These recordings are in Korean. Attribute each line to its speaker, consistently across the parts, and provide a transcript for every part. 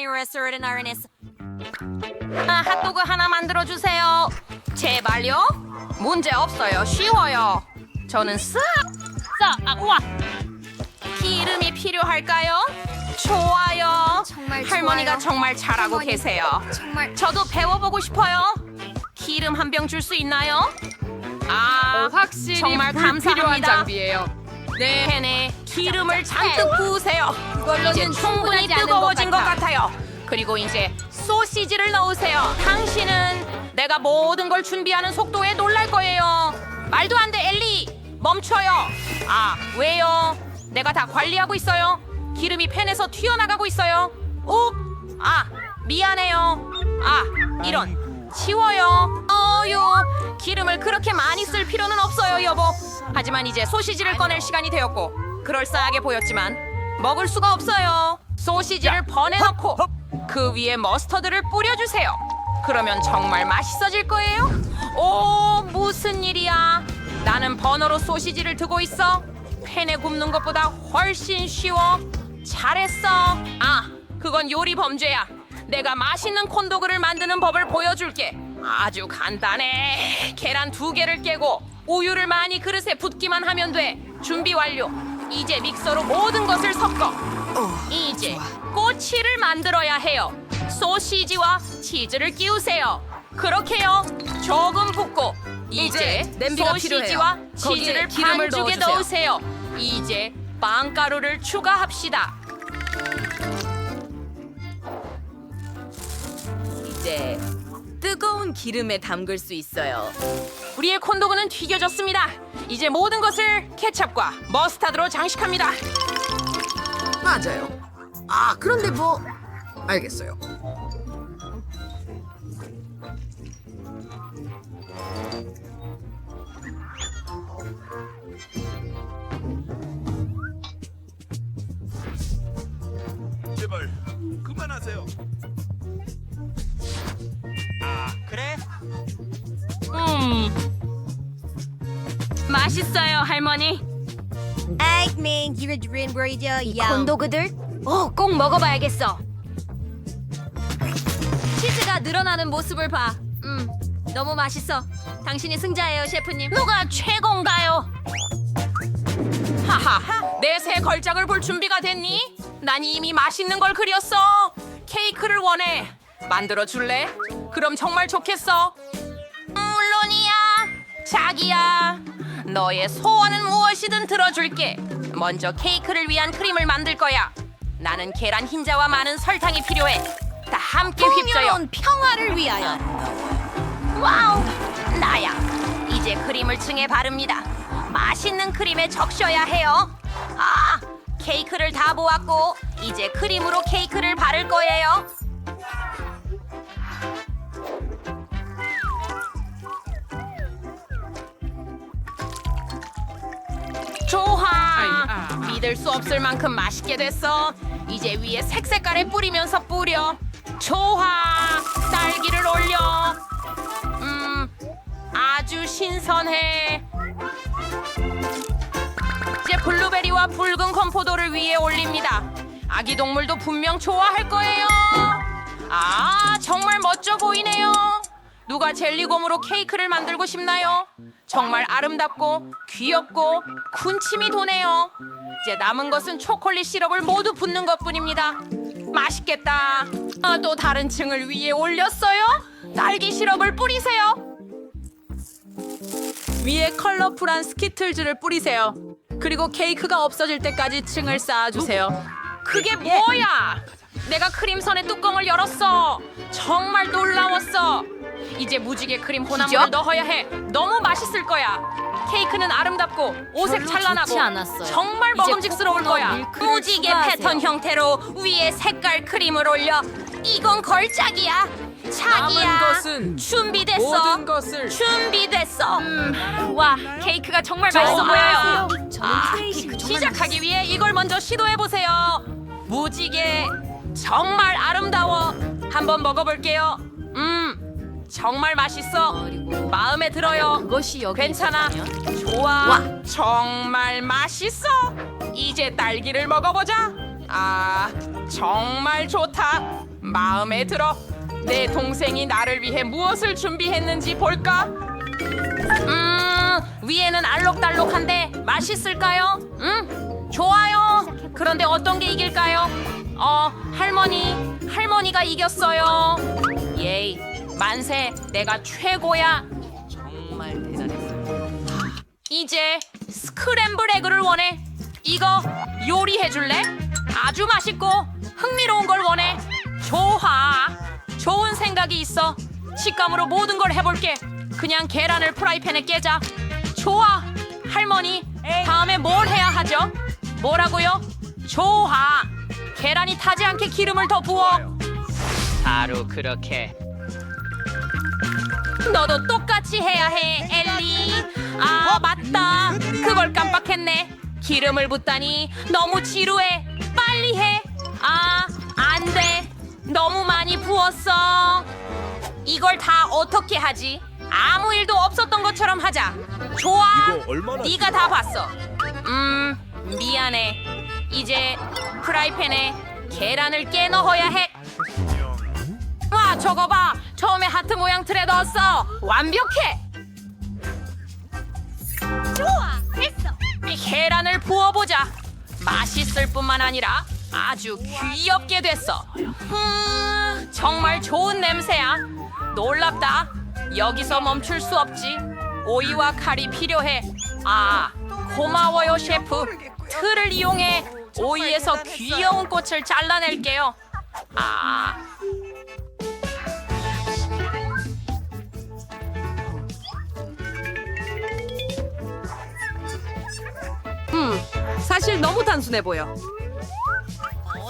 Speaker 1: 아니레스르는 아르네스.
Speaker 2: 아, 핫도그 하나 만들어 주세요. 제발요. 문제 없어요. 쉬워요. 저는 싹. 싹. 아, 우와. 기름이 필요할까요? 좋아요.
Speaker 1: 정말
Speaker 2: 할머니가
Speaker 1: 좋아요.
Speaker 2: 정말 잘하고
Speaker 1: 할머니.
Speaker 2: 계세요.
Speaker 1: 정말
Speaker 2: 저도 배워보고 싶어요. 기름 한 병 줄 수 있나요? 아,
Speaker 3: 확실히
Speaker 2: 정말
Speaker 3: 불필요한
Speaker 2: 감사합니다.
Speaker 3: 장비예요.
Speaker 2: 네, 팬에 기름을 잔뜩 부으세요. 이제
Speaker 1: 이걸로는
Speaker 2: 충분히
Speaker 1: 충분하지 않은
Speaker 2: 뜨거워진
Speaker 1: 것
Speaker 2: 것 같아요. 그리고 이제 소시지를 넣으세요. 당신은 내가 모든 걸 준비하는 속도에 놀랄 거예요. 말도 안 돼, 엘리. 멈춰요. 아, 왜요? 내가 다 관리하고 있어요. 기름이 팬에서 튀어나가고 있어요. 오, 아, 미안해요. 아, 이런. 치워요. 어유, 기름을 그렇게 많이 쓸 필요는 없어요, 여보. 하지만 이제 소시지를 꺼낼 시간이 되었고, 그럴싸하게 보였지만 먹을 수가 없어요. 소시지를 번해놓고 그 위에 머스터드를 뿌려주세요. 그러면 정말 맛있어질 거예요. 오, 무슨 일이야? 나는 버너로 소시지를 두고 있어. 팬에 굽는 것보다 훨씬 쉬워. 잘했어. 아, 그건 요리 범죄야. 내가 맛있는 콘도그를 만드는 법을 보여줄게. 아주 간단해. 계란 두 개를 깨고 우유를 많이 그릇에 붓기만 하면 돼. 준비 완료. 이제 믹서로 모든 것을 섞어. 이제 꼬치를 만들어야 해요. 소시지와 치즈를 끼우세요. 그렇게요. 조금 붓고 이제,
Speaker 3: 이제 냄비가
Speaker 2: 소시지와
Speaker 3: 필요해요.
Speaker 2: 치즈를
Speaker 3: 기름을
Speaker 2: 반죽에
Speaker 3: 넣어주세요.
Speaker 2: 넣으세요. 이제 빵가루를 추가합시다.
Speaker 3: 이제 뜨거운 기름에 담글 수 있어요.
Speaker 2: 우리의 콘도그는 튀겨졌습니다. 이제 모든 것을 케찹과 머스타드로 장식합니다.
Speaker 4: 맞아요. 아, 그런데 뭐 알겠어요.
Speaker 5: 제발 그만하세요.
Speaker 2: 맛있어요, 할머니.
Speaker 1: 에이밍 기름 드린 브이죠.
Speaker 2: 콘도그들? 어, 꼭 먹어봐야겠어. 치즈가 늘어나는 모습을 봐. 음, 너무 맛있어. 당신이 승자예요, 셰프님. 누가 최고인가요? 하하, 내 새 걸작을 볼 준비가 됐니? 난 이미 맛있는 걸 그렸어. 케이크를 원해. 만들어 줄래? 그럼 정말 좋겠어. 물론이야. 자기야. 너의 소원은 무엇이든 들어줄게. 먼저 케이크를 위한 크림을 만들 거야. 나는 계란 흰자와 많은 설탕이 필요해. 다 함께.
Speaker 1: 풍요로운 평화를 위하여.
Speaker 2: 와우, 나야. 이제 크림을 층에 바릅니다. 맛있는 크림에 적셔야 해요. 아, 케이크를 다 모았고 이제 크림으로 케이크를 바를 거예요. 좋아.
Speaker 3: 아.
Speaker 2: 믿을 수 없을 만큼 맛있게 됐어. 이제 위에 색색깔에 뿌리면서 뿌려. 좋아. 딸기를 올려. 음, 아주 신선해. 이제 블루베리와 붉은 건포도를 위에 올립니다. 아기 동물도 분명 좋아할 거예요. 아, 정말 멋져 보이네요. 누가 젤리곰으로 케이크를 만들고 싶나요? 정말 아름답고 귀엽고 군침이 도네요. 이제 남은 것은 초콜릿 시럽을 모두 붓는 것뿐입니다. 맛있겠다. 아, 또 다른 층을 위에 올렸어요? 딸기 시럽을 뿌리세요.
Speaker 3: 위에 컬러풀한 스키틀즈를 뿌리세요. 그리고 케이크가 없어질 때까지 층을 쌓아주세요.
Speaker 2: 그게 뭐야? 내가 크림선의 뚜껑을 열었어. 정말 놀라웠어. 이제 무지개 크림 혼합물을 넣어야 해. 너무 맛있을 거야. 케이크는 아름답고 오색
Speaker 1: 별로
Speaker 2: 찬란하고
Speaker 1: 않았어요.
Speaker 2: 정말
Speaker 1: 이제
Speaker 2: 먹음직스러울
Speaker 1: 코코넛
Speaker 2: 거야.
Speaker 1: 밀크를
Speaker 2: 무지개
Speaker 1: 추가하세요.
Speaker 2: 패턴 형태로 위에 색깔 크림을 올려. 이건 걸작이야. 자기야.
Speaker 3: 남은 것은
Speaker 2: 준비됐어.
Speaker 3: 모든 것을
Speaker 2: 준비됐어.
Speaker 1: 음,
Speaker 2: 와, 케이크가 정말 맛있어 보여요. 아,
Speaker 1: 케이크 정말
Speaker 2: 시작하기 위해 이걸 먼저 시도해 보세요. 무지개 정말 아름다워. 한번 먹어볼게요. 음, 정말 맛있어. 마음에 들어요.
Speaker 1: 그것이 여기
Speaker 2: 괜찮아. 좋아. 정말 맛있어. 이제 딸기를 먹어보자. 아, 정말 좋다. 마음에 들어. 내 동생이 나를 위해 무엇을 준비했는지 볼까? 음, 위에는 알록달록한데 맛있을까요? 음, 좋아요. 그런데 어떤 게 이길까요? 어, 할머니, 할머니가 이겼어요. 예이, 만세, 내가 최고야. 정말 대단했어. 이제 스크램블 에그를 원해. 이거 요리해 줄래? 아주 맛있고 흥미로운 걸 원해. 좋아. 좋은 생각이 있어. 식감으로 모든 걸 해볼게. 그냥 계란을 프라이팬에 깨자. 좋아. 할머니, 다음에 뭘 해야 하죠? 뭐라고요? 좋아. 계란이 타지 않게 기름을 더 부어. 바로 그렇게. 너도 똑같이 해야 해, 엘리. 아, 맞다. 그걸 깜빡했네. 기름을 붓다니 너무 지루해. 빨리 해. 아, 안 돼. 너무 많이 부었어. 이걸 다 어떻게 하지? 아무 일도 없었던 것처럼 하자. 좋아.
Speaker 5: 이거 얼마나
Speaker 2: 네가 다 봤어. 음, 미안해. 이제 프라이팬에 계란을 깨 넣어야 해. 와, 저거 봐. 처음에 하트 모양 틀에 넣었어. 완벽해.
Speaker 1: 좋아.
Speaker 2: 이 계란을 부어보자. 맛있을 뿐만 아니라 아주 귀엽게 됐어. 음, 정말 좋은 냄새야. 놀랍다. 여기서 멈출 수 없지. 오이와 칼이 필요해. 아, 고마워요, 셰프. 틀을 이용해 오이에서 귀여운 꽃을 잘라낼게요. 아,
Speaker 3: 사실 너무 단순해 보여.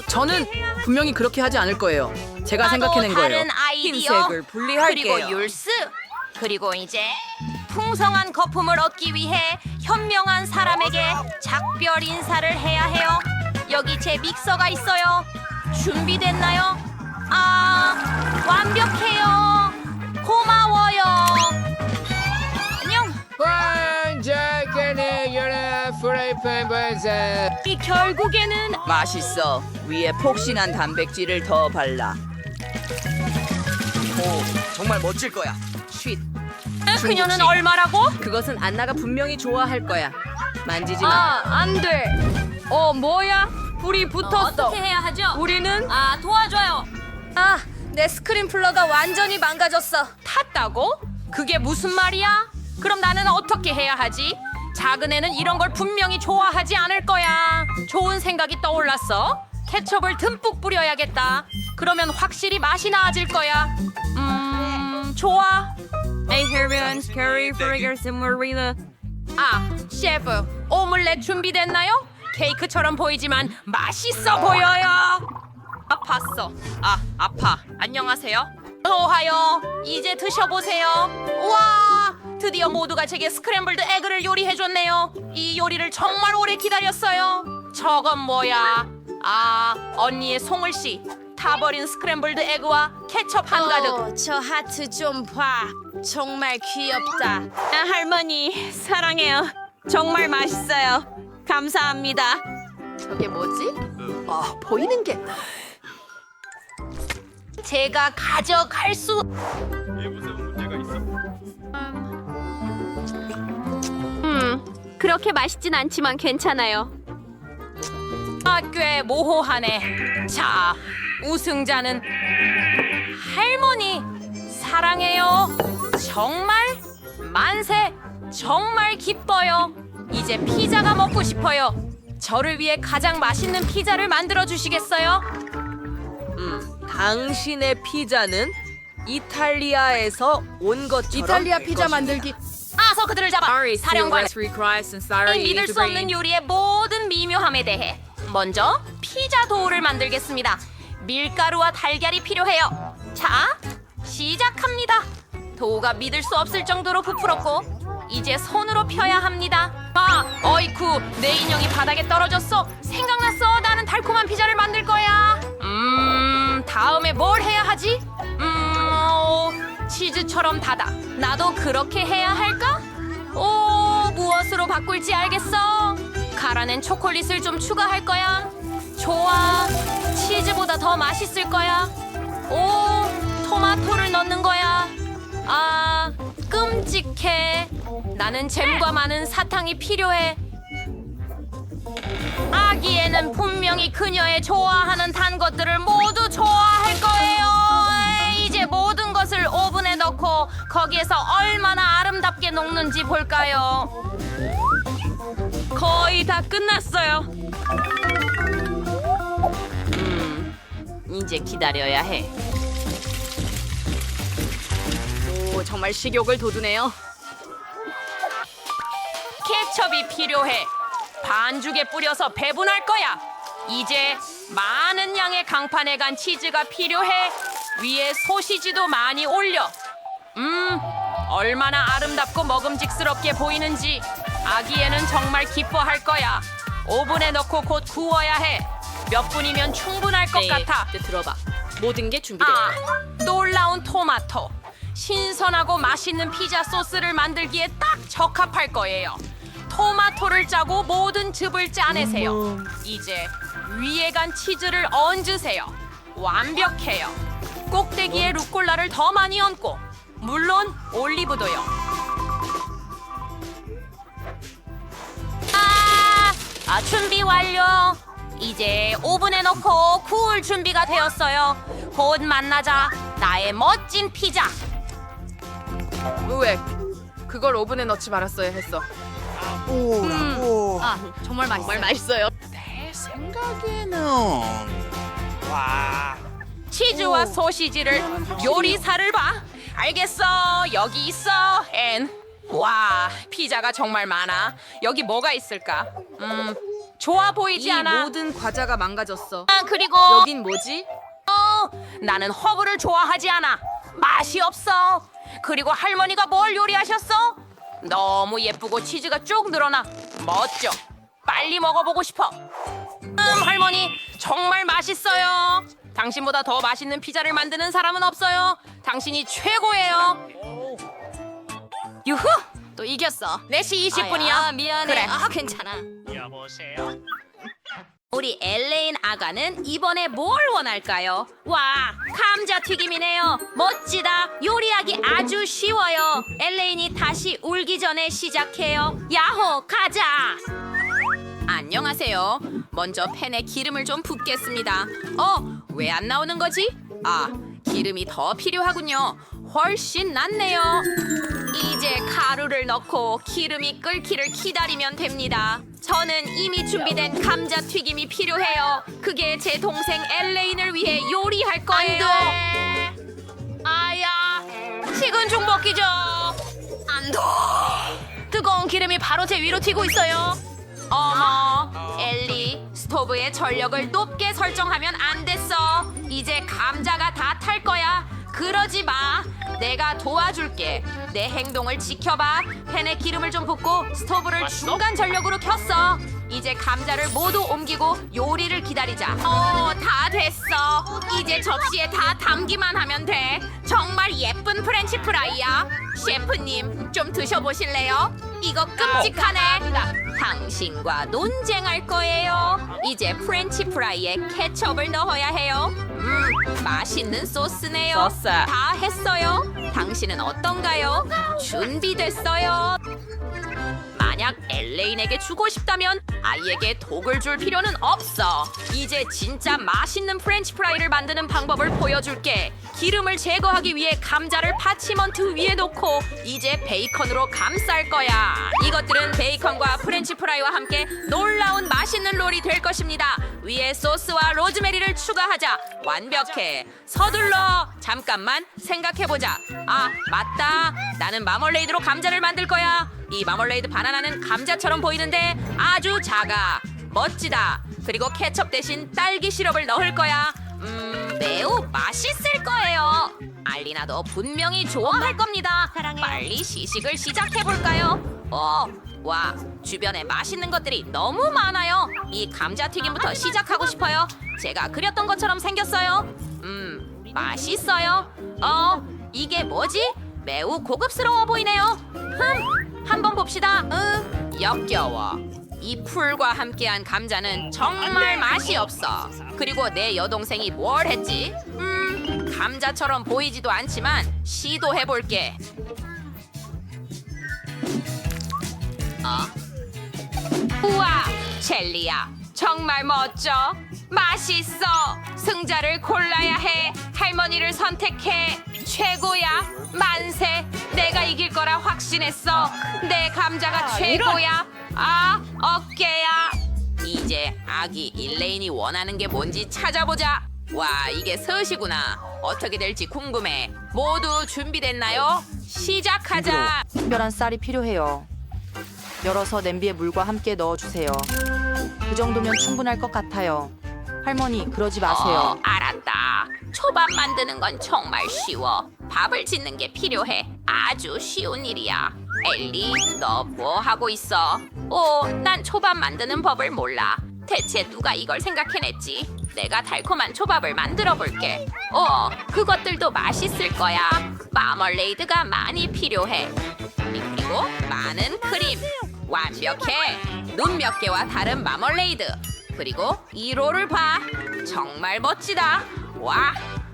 Speaker 3: 저는 분명히 그렇게 하지 않을 거예요. 제가 생각해낸 거예요.
Speaker 2: 다른 아이디어.
Speaker 3: 흰색을 분리할게요.
Speaker 2: 그리고 율스 그리고 이제 풍성한 거품을 얻기 위해 현명한 사람에게 작별 인사를 해야 해요. 여기 제 믹서가 있어요. 준비됐나요? 아 완벽해요. 고마워요.
Speaker 6: 반사
Speaker 2: 이 결국에는
Speaker 7: 맛있어. 위에 폭신한 단백질을 더 발라. 오, 정말 멋질 거야.
Speaker 3: 쉿.
Speaker 2: 그녀는 얼마라고?
Speaker 3: 그것은 안나가 분명히 좋아할 거야. 만지지 마.
Speaker 2: 아, 안 돼.
Speaker 3: 어, 뭐야? 불이 붙었어.
Speaker 1: 어떻게 해야 하죠?
Speaker 3: 우리는
Speaker 1: 아, 도와줘요.
Speaker 3: 아, 내 스크린 플러가 완전히 망가졌어.
Speaker 2: 탔다고? 그게 무슨 말이야? 그럼 나는 어떻게 해야 하지? 작은 애는 이런 걸 분명히 좋아하지 않을 거야. 좋은 생각이 떠올랐어. 케첩을 듬뿍 뿌려야겠다. 그러면 확실히 맛이 나아질 거야. 음, 좋아.
Speaker 1: Carrie, Friggers, and Marina.
Speaker 2: 아, 셰프, 오믈렛 준비됐나요? 케이크처럼 보이지만 맛있어 보여요. 아팠어. 아, 아파. 안녕하세요. 좋아요. 이제 드셔보세요. 와, 드디어 모두가 제게 스크램블드 에그를 요리해줬네요. 이 요리를 정말 오래 기다렸어요. 저건 뭐야? 아, 언니의 송을 씨. 타버린 스크램블드 에그와 케첩 한가득.
Speaker 1: 어, 저 하트 좀 봐. 정말 귀엽다. 아, 할머니, 사랑해요. 정말 맛있어요. 감사합니다.
Speaker 3: 저게 뭐지? 아, 보이는 게.
Speaker 2: 제가 가져갈 수
Speaker 1: 그렇게 맛있진 않지만 괜찮아요.
Speaker 2: 아, 꽤 모호하네. 자, 우승자는 할머니 사랑해요. 정말 만세. 정말 기뻐요. 이제 피자가 먹고 싶어요. 저를 위해 가장 맛있는 피자를 만들어 주시겠어요?
Speaker 3: 당신의 피자는 이탈리아에서 온 것처럼
Speaker 4: 이탈리아
Speaker 3: 될
Speaker 4: 피자
Speaker 3: 것입니다.
Speaker 4: 만들기.
Speaker 2: 그들을 잡아. 사령관.
Speaker 3: 사령관
Speaker 2: 이 믿을 수 없는 요리의 모든 미묘함에 대해 먼저 피자 도우를 만들겠습니다. 밀가루와 달걀이 필요해요. 자, 시작합니다. 도우가 믿을 수 없을 정도로 부풀었고 이제 손으로 펴야 합니다. 아, 어이쿠, 내 인형이 바닥에 떨어졌어. 생각났어. 나는 달콤한 피자를 만들 거야. 음, 다음에 뭘 해야 하지? 음, 어, 치즈처럼 닫아. 나도 그렇게 해야 할까? 오, 무엇으로 바꿀지 알겠어. 가라는 초콜릿을 좀 추가할 거야. 좋아. 치즈보다 더 맛있을 거야. 오, 토마토를 넣는 거야. 아, 끔찍해. 나는 잼과 많은 사탕이 필요해. 아기에는 분명히 그녀의 좋아하는 단 것들을 모두 좋아할 거예요. 거기에서 얼마나 아름답게 녹는지 볼까요?
Speaker 1: 거의 다 끝났어요. 음, 이제 기다려야 해. 오, 정말 식욕을 돋우네요.
Speaker 2: 케첩이 필요해. 반죽에 뿌려서 배분할 거야. 이제 많은 양의 강판에 간 치즈가 필요해. 위에 소시지도 많이 올려. 음, 얼마나 아름답고 먹음직스럽게 보이는지 아기에는 정말 기뻐할 거야. 오븐에 넣고 곧 구워야 해. 몇 분이면 충분할 것 같아.
Speaker 1: 이제 들어봐. 모든 게 준비됐다.
Speaker 2: 아, 놀라운 토마토. 신선하고 맛있는 피자 소스를 만들기에 딱 적합할 거예요. 토마토를 짜고 모든 즙을 짜내세요. 이제 위에 간 치즈를 얹으세요. 완벽해요. 꼭대기에 루꼴라를 더 많이 얹고 물론 올리브도요. 아, 아 준비 완료. 이제 오븐에 넣고 구울 준비가 되었어요. 곧 만나자. 나의 멋진 피자.
Speaker 3: 왜? 그걸 오븐에 넣지 말았어야 했어.
Speaker 1: 아, 정말 맛있어요. 정말 맛있어요.
Speaker 2: 치즈와 소시지를 요리사를 봐. 알겠어. 여기 있어. 앤. 와, 피자가 정말 많아. 여기 뭐가 있을까? 음, 좋아 보이지
Speaker 3: 이
Speaker 2: 않아.
Speaker 3: 모든 과자가 망가졌어.
Speaker 2: 아, 그리고
Speaker 3: 여긴 뭐지?
Speaker 2: 어, 나는 허브를 좋아하지 않아. 맛이 없어. 그리고 할머니가 뭘 요리하셨어? 너무 예쁘고 치즈가 쭉 늘어나. 멋져. 빨리 먹어보고 싶어. 음, 할머니, 정말 맛있어요. 당신보다 더 맛있는 피자를 만드는 사람은 없어요. 당신이 최고예요. 유후!
Speaker 1: 또 이겼어.
Speaker 2: 4시 20분이야.
Speaker 1: 아, 미안해.
Speaker 2: 그래.
Speaker 1: 아, 괜찮아.
Speaker 5: 여보세요.
Speaker 1: 우리 엘레인 아가는 이번에 뭘 원할까요? 와, 감자 튀김이네요. 멋지다. 요리하기 아주 쉬워요. 엘레인이 다시 울기 전에 시작해요. 야호, 가자.
Speaker 2: 안녕하세요. 먼저 팬에 기름을 좀 붓겠습니다. 어, 왜 안 나오는 거지? 아, 기름이 더 필요하군요. 훨씬 낫네요. 이제 가루를 넣고 기름이 끓기를 기다리면 됩니다. 저는 이미 준비된 감자 튀김이 필요해요. 그게 제 동생 엘레인을 위해 요리할 거예요. 아야, 식은 죽 먹기죠. 안 돼. 뜨거운 기름이 바로 제 위로 튀고 있어요. 어머, 스토브의 전력을 높게 설정하면 안 됐어. 이제 감자가 다 탈 거야. 그러지 마. 내가 도와줄게. 내 행동을 지켜봐. 팬에 기름을 좀 붓고 스토브를 중간 전력으로 켰어. 이제 감자를 모두 옮기고 요리를 기다리자. 어, 다 됐어. 이제 접시에 다 담기만 하면 돼. 정말 예쁜 프렌치 프라이야. 셰프님, 좀 드셔보실래요? 이거 끔찍하네. 당신과 논쟁할 거예요. 이제 프렌치 프라이에 케첩을 넣어야 해요. 음, 맛있는 소스네요.
Speaker 1: 소스.
Speaker 2: 다 했어요. 당신은 어떤가요? 준비됐어요. 만약 엘레인에게 주고 싶다면 아이에게 독을 줄 필요는 없어. 이제 진짜 맛있는 프렌치 프라이를 만드는 방법을 보여줄게. 기름을 제거하기 위해 감자를 파치먼트 위에 놓고 이제 베이컨으로 감쌀 거야. 이것들은 베이컨과 프렌치 프라이와 함께 놀라운 맛있는 롤이 될 것입니다. 위에 소스와 로즈메리를 추가하자. 완벽해. 서둘러. 잠깐만 생각해보자. 아, 맞다. 나는 마멀레이드로 감자를 만들 거야. 이 마멀레이드 바나나는 감자처럼 보이는데 아주 작아. 멋지다. 그리고 케첩 대신 딸기 시럽을 넣을 거야. 음, 매우 맛있을 거예요. 알리나도 분명히 좋아할 겁니다. 빨리 시식을 시작해 볼까요? 어, 와, 주변에 맛있는 것들이 너무 많아요. 이 감자튀김부터 시작하고 싶어요. 제가 그렸던 것처럼 생겼어요. 음, 맛있어요. 어, 이게 뭐지? 매우 고급스러워 보이네요. 흠, 한번 봅시다. 응, 역겨워. 이 풀과 함께한 감자는 정말 맛이 없어. 그리고 내 여동생이 뭘 했지? 음, 감자처럼 보이지도 않지만 시도해 볼게. 어? 우와, 젤리야. 정말 멋져. 맛있어. 승자를 골라야 해. 할머니를 선택해. 최고야. 만세. 내가 이길 거라 확신했어. 내 감자가 최고야. 아, 어깨야. 이제 아기 일레인이 원하는 게 뭔지 찾아보자. 와, 이게 섯이구나. 어떻게 될지 궁금해. 모두 준비됐나요? 시작하자.
Speaker 8: 특별한 쌀이 필요해요. 열어서 냄비에 물과 함께 넣어주세요. 그 정도면 충분할 것 같아요. 할머니, 그러지 마세요.
Speaker 2: 어, 알았다. 초밥 만드는 건 정말 쉬워. 밥을 짓는 게 필요해. 아주 쉬운 일이야. 엘리, 너 뭐 하고 있어? 오, 난 초밥 만드는 법을 몰라. 대체 누가 이걸 생각해냈지? 내가 달콤한 초밥을 만들어 볼게. 어, 그것들도 맛있을 거야. 마멀레이드가 많이 필요해. 그리고 많은 크림. 완벽해. 눈 몇 개와 다른 마멀레이드. 그리고 1호를 봐. 정말 멋지다. 와,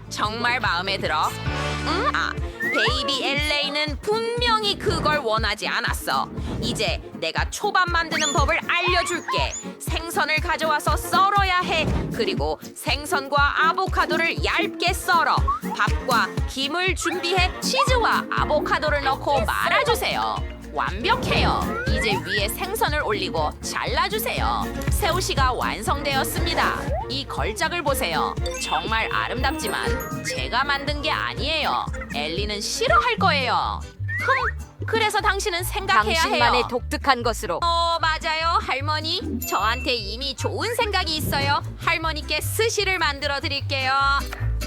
Speaker 2: 정말 마음에 들어. 음, 아, 베이비 엘레이는 분명히 그걸 원하지 않았어. 이제 내가 초밥 만드는 법을 알려줄게. 생선을 가져와서 썰어야 해. 그리고 생선과 아보카도를 얇게 썰어. 밥과 김을 준비해 치즈와 아보카도를 넣고 말아주세요. 완벽해요. 이제 위에 생선을 올리고 잘라주세요. 새우시가 완성되었습니다. 이 걸작을 보세요. 정말 아름답지만 제가 만든 게 아니에요. 엘리는 싫어할 거예요. 흠, 그래서 당신은 생각해야 해요.
Speaker 1: 독특한 것으로.
Speaker 2: 어, 맞아요, 할머니. 저한테 이미 좋은 생각이 있어요. 할머니께 스시를 만들어 드릴게요.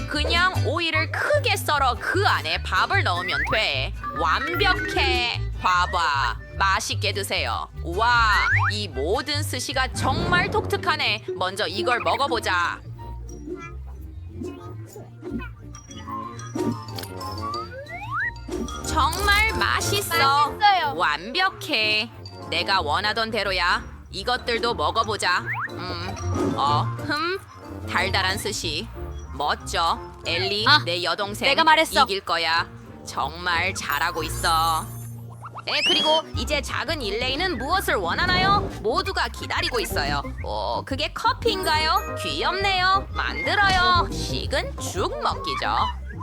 Speaker 2: 그냥 오이를 크게 썰어 그 안에 밥을 넣으면 돼. 완벽해. 봐봐. 맛있게 드세요. 와, 이 모든 스시가 정말 독특하네. 먼저 이걸 먹어보자. 정말 맛있어. 완벽해. 내가 원하던 대로야. 이것들도 먹어보자. 음, 어, 흠, 달달한 스시. 멋져. 엘리,
Speaker 1: 아,
Speaker 2: 내 여동생.
Speaker 1: 내가 말했어.
Speaker 2: 이길 거야. 정말 잘하고 있어. 네, 그리고 이제 작은 일레이는 무엇을 원하나요? 모두가 기다리고 있어요. 오, 그게 커피인가요? 귀엽네요. 만들어요. 식은 죽 먹기죠.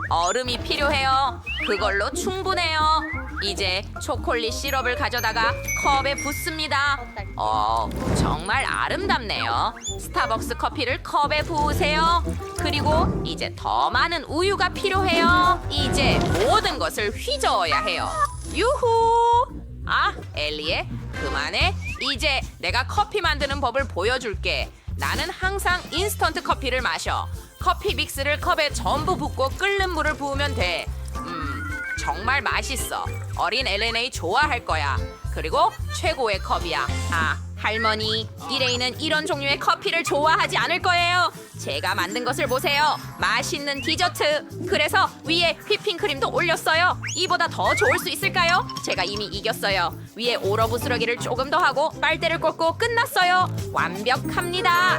Speaker 2: 얼음이 필요해요. 그걸로 충분해요. 이제 초콜릿 시럽을 가져다가 컵에 붓습니다. 어, 정말 아름답네요. 스타벅스 커피를 컵에 부으세요. 그리고 이제 더 많은 우유가 필요해요. 이제 모든 것을 휘저어야 해요. 유후! 아, 엘리에 그만해. 이제 내가 커피 만드는 법을 보여줄게. 나는 항상 인스턴트 커피를 마셔. 커피 믹스를 컵에 전부 붓고 끓는 물을 부으면 돼. 음, 정말 맛있어. 어린 엘레네이 좋아할 거야. 그리고 최고의 컵이야. 아, 할머니, 이레이는 이런 종류의 커피를 좋아하지 않을 거예요. 제가 만든 것을 보세요. 맛있는 디저트. 그래서 위에 휘핑크림도 올렸어요. 이보다 더 좋을 수 있을까요? 제가 이미 이겼어요. 위에 오러부스러기를 조금 더 하고 빨대를 꽂고 끝났어요. 완벽합니다.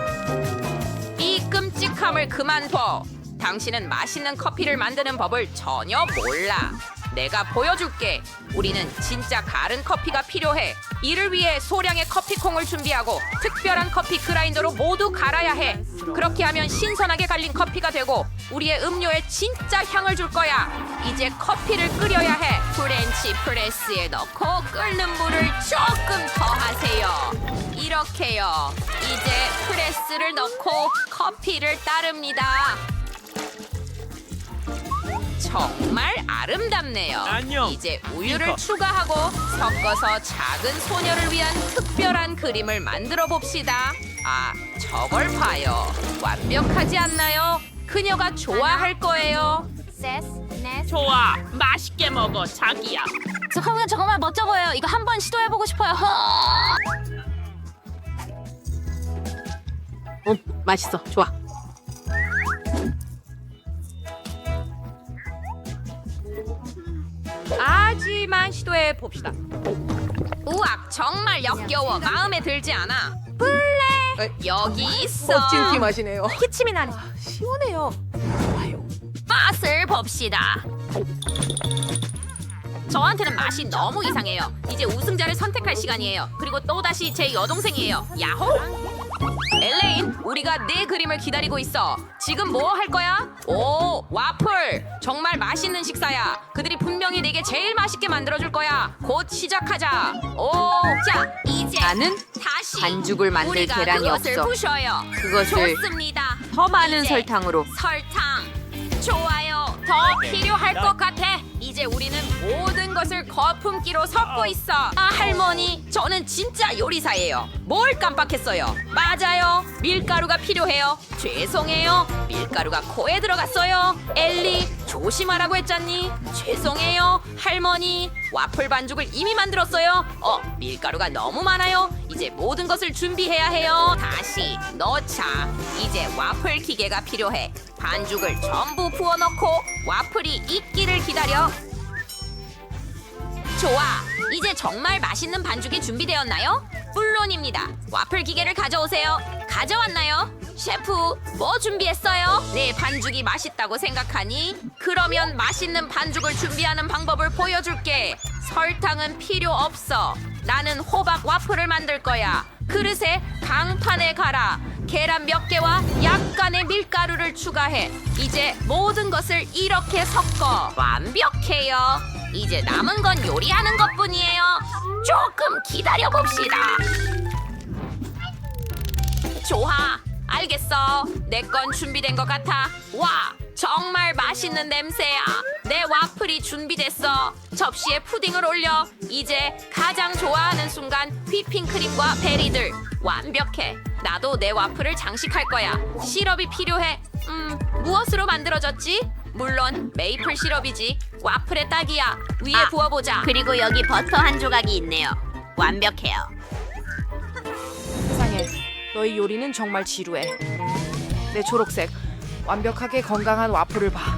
Speaker 2: 이 끔찍함을 그만둬. 당신은 맛있는 커피를 만드는 법을 전혀 몰라. 내가 보여줄게. 우리는 진짜 가른 커피가 필요해. 이를 위해 소량의 커피콩을 준비하고 특별한 커피 그라인더로 모두 갈아야 해. 그렇게 하면 신선하게 갈린 커피가 되고 우리의 음료에 진짜 향을 줄 거야. 이제 커피를 끓여야 해. 프렌치 프레스에 넣고 끓는 물을 조금 더 하세요. 이렇게요. 이제 프레스를 넣고 커피를 따릅니다. 정말 아름답네요.
Speaker 5: 안녕.
Speaker 2: 이제 우유를
Speaker 5: 이거.
Speaker 2: 추가하고 섞어서 작은 소녀를 위한 특별한 그림을 만들어 봅시다. 아, 저걸 봐요. 완벽하지 않나요? 그녀가 좋아할 거예요.
Speaker 5: 좋아 맛있게 먹어 자기야
Speaker 1: 잠깐만 정말 멋져 보여요. 이거 한번 시도해보고 싶어요.
Speaker 3: 음, 맛있어. 좋아.
Speaker 2: 하지만 시도해 봅시다. 우악 정말 역겨워. 마음에 들지 않아. 블랙 여기 있어.
Speaker 3: 멋진 팀하시네요.
Speaker 2: 기침이 나네.
Speaker 3: 시원해요.
Speaker 2: 맛을 봅시다. 저한테는 맛이 너무 이상해요. 이제 우승자를 선택할 시간이에요. 그리고 또 다시 제 여동생이에요. 야호 엘레인 우리가 네 그림을 기다리고 있어. 지금 뭐 할 거야? 오 와플. 정말 맛있는 식사야. 그들이 분명히 내게 제일 맛있게 만들어줄 거야. 곧 시작하자. 오 자 이제
Speaker 8: 나는
Speaker 2: 다시
Speaker 8: 반죽을 만들
Speaker 2: 우리가
Speaker 8: 계란이
Speaker 2: 그것을
Speaker 8: 없어.
Speaker 2: 부셔요.
Speaker 8: 그것을
Speaker 2: 좋습니다.
Speaker 8: 더 많은
Speaker 2: 이제
Speaker 8: 설탕으로.
Speaker 2: 설탕. 좋아요. 더 필요할 것 같아 이제 우리는 모든 것을 거품기로 섞고 있어. 아 할머니 저는 진짜 요리사예요. 뭘 깜빡했어요? 맞아요. 밀가루가 필요해요. 죄송해요. 밀가루가 코에 들어갔어요. 엘리 조심하라고 했잖니? 죄송해요. 할머니 와플 반죽을 이미 만들었어요. 어 밀가루가 너무 많아요. 이제 모든 것을 준비해야 해요. 다시 넣자. 이제 와플 기계가 필요해 반죽을 전부 부어 넣고 와플이 익기를 기다려 좋아 이제 정말 맛있는 반죽이 준비되었나요? 물론입니다 와플 기계를 가져오세요 가져왔나요? 셰프 뭐 준비했어요? 내 반죽이 맛있다고 생각하니? 그러면 맛있는 반죽을 준비하는 방법을 보여줄게 설탕은 필요 없어 나는 호박 와플을 만들 거야 그릇에 강판에 갈아 계란 몇 개와 약간의 밀가루를 추가해. 이제 모든 것을 이렇게 섞어 완벽해요. 이제 남은 건 요리하는 것뿐이에요. 조금 기다려 봅시다. 좋아 알겠어. 내 건 준비된 것 같아. 와 정말 맛있는 냄새야. 내 와플이 준비됐어. 접시에 푸딩을 올려. 이제 가장 좋아하는 순간 휘핑크림과 베리들. 완벽해. 나도 내 와플을 장식할 거야. 시럽이 필요해 음 무엇으로 만들어졌지? 물론 메이플 시럽이지 와플의 딱이야 위에 부어보자
Speaker 1: 그리고 여기 버터 한 조각이 있네요. 완벽해요.
Speaker 8: 세상에 너희 요리는 정말 지루해. 내 초록색 완벽하게 건강한 와플을 봐.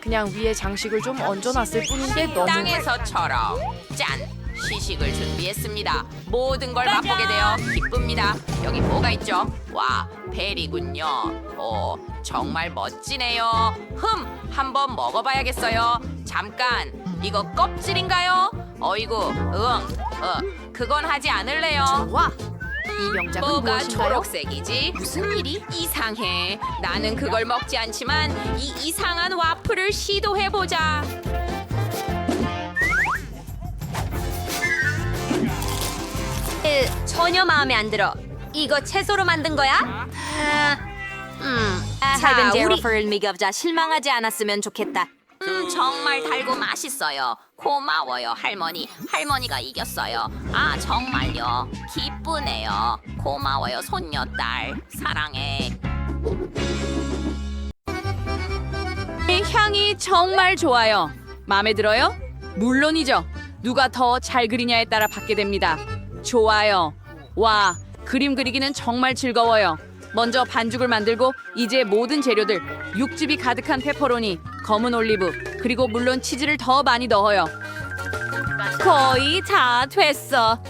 Speaker 8: 그냥 위에 장식을 좀 얹어놨을 뿐인데 너무
Speaker 2: 땅에서처럼 짠 시식을 준비했습니다. 모든 걸 맛보게 되어 기쁩니다. 여기 뭐가 있죠? 와 베리군요. 오 정말 멋지네요. 흠 한번 먹어봐야겠어요. 잠깐 이거 껍질인가요? 어이구 응 어, 그건 하지 않을래요.
Speaker 8: 와. 이 명작은
Speaker 2: 뭐가
Speaker 8: 무엇인가요?
Speaker 2: 초록색이지? 무슨 일이? 이상해. 나는 그걸 먹지 않지만 이 이상한 와플을 시도해 보자. 전혀 마음에 안 들어. 이거 채소로 만든 거야? 아, 음, 자, 우리
Speaker 1: 제로퍼를 미ገብ자 실망하지 않았으면 좋겠다.
Speaker 2: 음, 정말 달고 맛있어요. 고마워요, 할머니. 할머니가 이겼어요. 아, 정말요. 기쁘네요. 고마워요, 손녀딸. 사랑해.
Speaker 3: 이 향이 정말 좋아요. 마음에 들어요? 물론이죠. 누가 더 잘 그리냐에 따라 받게 됩니다. 좋아요. 와, 그림 그리기는 정말 즐거워요. 먼저 반죽을 만들고 이제 모든 재료들 육즙이 가득한 페퍼로니, 검은 올리브, 그리고 물론 치즈를 더 많이 넣어요. 거의 다 됐어.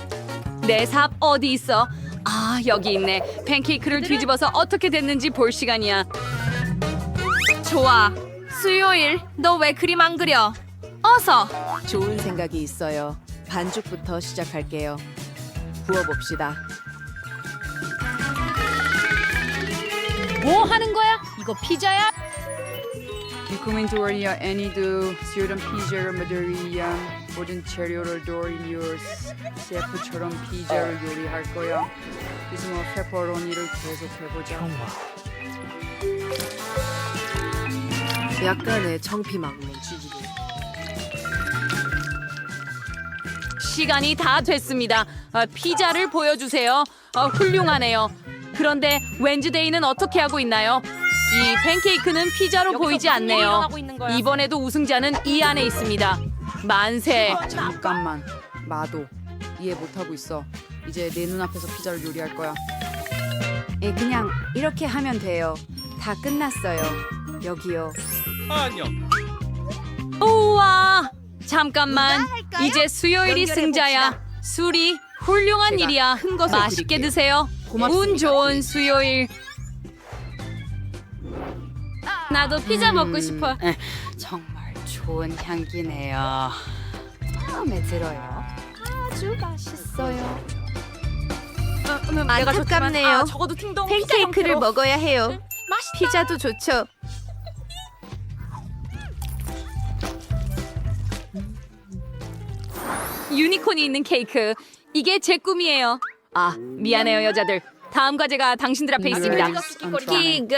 Speaker 3: 내 삽 어디 있어? 아, 여기 있네. 팬케이크를 뒤집어서 어떻게 됐는지 볼 시간이야. 좋아. 수요일, 너 왜 그림 안 그려? 어서.
Speaker 8: 좋은 생각이 있어요. 반죽부터 시작할게요. 부어봅시다.
Speaker 3: 뭐 하는 거야? 이거 피자야?
Speaker 9: 디코멘토리아 애니도 수요런 피자를 위한 모든 재료를 돌리며 셰프처럼 피자를 요리할 거야. 그래서 뭐 페퍼로니를 계속 해보자.
Speaker 8: 약간의 청피 막는 치즈
Speaker 3: 시간이 다 됐습니다. 아, 피자를 보여주세요. 아, 훌륭하네요. 그런데 웬즈데이는 어떻게 하고 있나요? 이 팬케이크는 피자로 보이지 않네요. 이번에도 우승자는 이 안에 있습니다. 만세.
Speaker 9: 잠깐만, 마도 이해 못하고 있어. 이제 내 눈앞에서 피자를 요리할 거야.
Speaker 8: 예, 그냥 이렇게 하면 돼요. 다 끝났어요. 여기요.
Speaker 3: 우와. 잠깐만. 이제 수요일이 승자야. 술이 훌륭한 일이야. 맛있게. 드세요. 운 좋은 수요일.
Speaker 1: 나도 피자
Speaker 3: 음.
Speaker 1: 먹고 싶어.
Speaker 9: 정말 좋은 향기네요. 마음에 들어요. 아주 맛있어요.
Speaker 10: 안타깝네요.
Speaker 2: 아, 적어도 팅동 피자
Speaker 10: 팬케이크를
Speaker 2: 형태로.
Speaker 10: 먹어야 해요. 피자도 좋죠.
Speaker 3: 유니콘이 있는 케이크. 이게 제 꿈이에요. 아, 미안해요, 여자들. 다음 과제가 당신들 앞에 있습니다. 기그.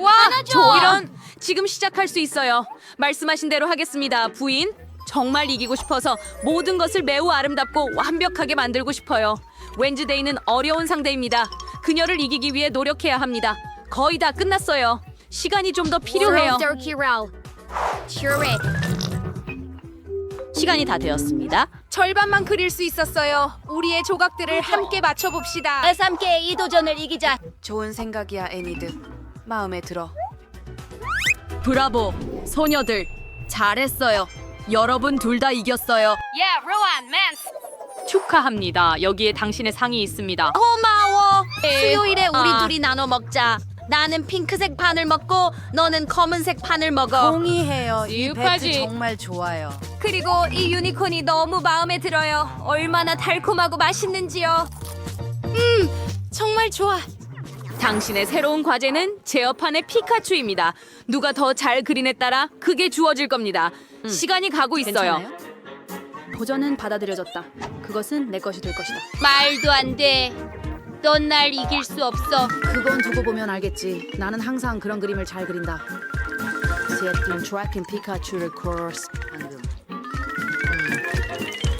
Speaker 3: 와, 좋아. 이런 지금 시작할 수 있어요. 말씀하신 대로 하겠습니다, 부인. 정말 이기고 싶어서 모든 것을 매우 아름답고 완벽하게 만들고 싶어요. 웬즈데이는 어려운 상대입니다. 그녀를 이기기 위해 노력해야 합니다. 거의 다 끝났어요. 시간이 좀 더 필요해요. 시간이 다 되었습니다.
Speaker 8: 절반만 그릴 수 있었어요. 우리의 조각들을 함께 맞춰 봅시다.
Speaker 1: 함께 이 도전을 이기자.
Speaker 8: 좋은 생각이야, 애니드. 마음에 들어.
Speaker 3: 브라보, 소녀들. 잘했어요. 여러분 둘 다 이겼어요.
Speaker 1: Yeah, Rowan, man.
Speaker 3: 축하합니다. 여기에 당신의 상이 있습니다.
Speaker 1: 고마워. 수요일에 우리
Speaker 3: 아.
Speaker 1: 둘이 나눠 먹자. 나는 핑크색 판을 먹고 너는 검은색 판을 먹어.
Speaker 8: 동의해요. 이
Speaker 3: 지우파지.
Speaker 8: 배트 정말 좋아요.
Speaker 1: 그리고 이 유니콘이 너무 마음에 들어요. 얼마나 달콤하고 맛있는지요. 음, 정말 좋아.
Speaker 3: 당신의 새로운 과제는 제어판의 피카츄입니다. 누가 더 잘 그리에 따라 그게 주어질 겁니다. 시간이 가고 있어요.
Speaker 9: 도전은 받아들여졌다. 그것은 내 것이 될 것이다.
Speaker 1: 말도 안 돼. 넌날 이길 수 없어.
Speaker 9: 그건 두고 보면 알겠지. 나는 항상 그런 그림을 잘 그린다. 세트는 트래킹 피카츄를 코러스 방금.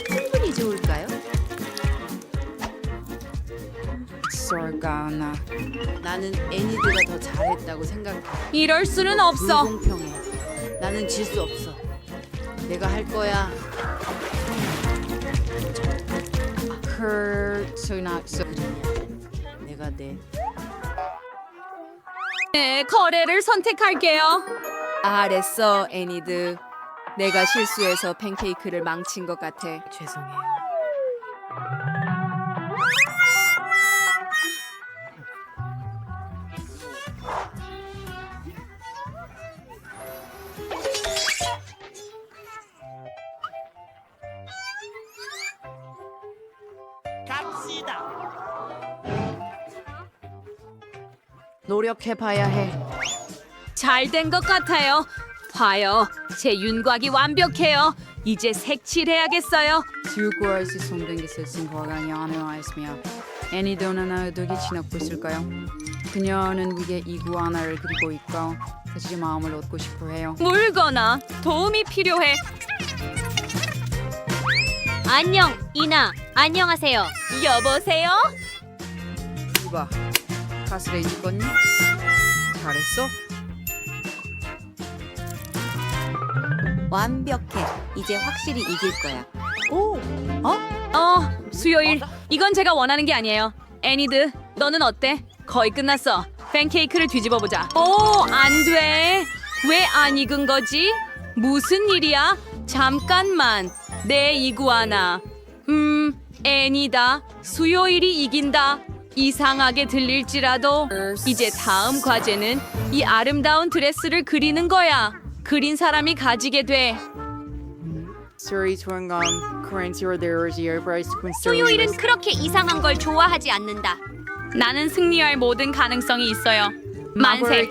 Speaker 9: 충분히 좋을까요? 썰까나. 나는 애니드가 더 잘했다고 생각해.
Speaker 3: 이럴 수는 없어.
Speaker 9: 불공평해. 나는 질 수 없어. 내가 할 거야. 그소나 소 내가 내
Speaker 3: 네, 거래를 선택할게요.
Speaker 8: 알았어, 애니드. 내가 실수해서 팬케이크를 망친 것 같아. 죄송해요.
Speaker 9: 노력해봐야 해.
Speaker 3: 잘 된 것 같아요. 봐요. 제 윤곽이 완벽해요. 이제 색칠해야겠어요.
Speaker 9: 지우고할수 성된 것은 거강이 안에와 있으며 애니도는 어떻게 지내고 있을까요? 그녀는 위에 이구아나를 그리고 있고 다시 마음을 얻고 싶어 해요.
Speaker 3: 물거나 도움이 필요해.
Speaker 1: 안녕, 이나. 안녕하세요.
Speaker 3: 여보세요?
Speaker 9: 이봐, 가스레인지 껐니? 잘했어?
Speaker 10: 완벽해. 이제 확실히 이길 거야.
Speaker 3: 어, 수요일. 이건 제가 원하는 게 아니에요. 애니드, 너는 어때? 거의 끝났어. 팬케이크를 뒤집어 보자. 오, 안 돼. 왜 안 익은 거지? 무슨 일이야? 잠깐만. 내 이구아나. 음, 애니다. 수요일이 이긴다. 이상하게 들릴지라도 이제 다음 과제는 이 아름다운 드레스를 그리는 거야. 그린 사람이 가지게 돼.
Speaker 1: 수요일은 그렇게 이상한 걸 좋아하지 않는다.
Speaker 3: 나는 승리할 모든 가능성이 있어요. 만색.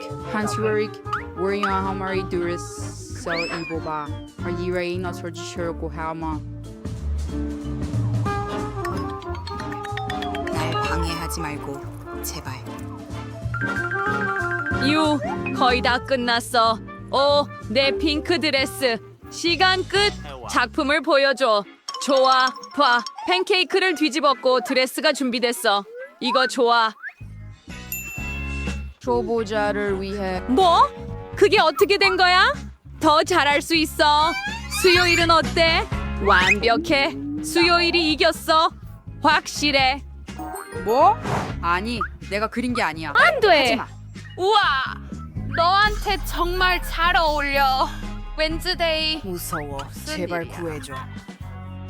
Speaker 10: 방해하지 말고 제발.
Speaker 3: 유, 거의 다 끝났어. 오, 내 핑크 드레스. 시간 끝. 작품을 보여줘. 좋아, 봐. 팬케이크를 뒤집었고 드레스가 준비됐어. 이거 좋아.
Speaker 9: 초보자를 위해
Speaker 3: 뭐? 그게 어떻게 된 거야? 더 잘할 수 있어. 수요일은 어때? 완벽해. 수요일이 이겼어. 확실해.
Speaker 9: 뭐? 아니, 내가 그린 게 아니야.
Speaker 3: 안 돼.
Speaker 9: 하지마.
Speaker 2: 우와, 너한테 정말 잘 어울려. 웬즈데이.
Speaker 8: 무서워. 제발
Speaker 2: 일이야.
Speaker 8: 구해줘.